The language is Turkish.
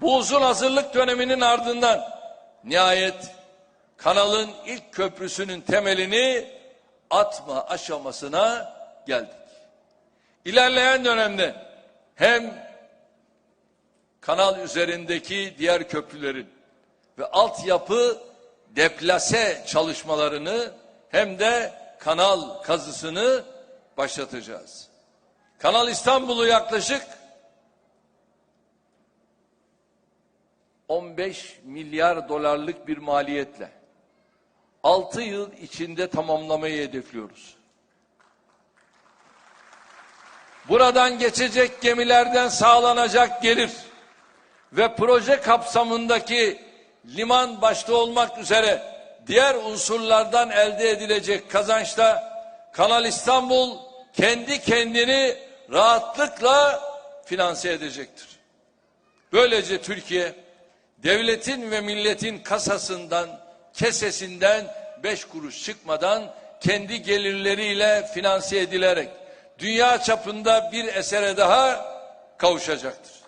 Bu uzun hazırlık döneminin ardından nihayet kanalın ilk köprüsünün temelini atma aşamasına geldik. İlerleyen dönemde hem kanal üzerindeki diğer köprülerin ve altyapı deplase çalışmalarını hem de kanal kazısını başlatacağız. Kanal İstanbul'u yaklaşık 15 milyar dolarlık bir maliyetle 6 yıl içinde tamamlamayı hedefliyoruz. Buradan geçecek gemilerden sağlanacak gelir ve proje kapsamındaki liman başta olmak üzere diğer unsurlardan elde edilecek kazançla Kanal İstanbul kendi kendini rahatlıkla finanse edecektir. Böylece Türkiye devletin ve milletin kasasından, kesesinden beş kuruş çıkmadan kendi gelirleriyle finanse edilerek dünya çapında bir esere daha kavuşacaktır.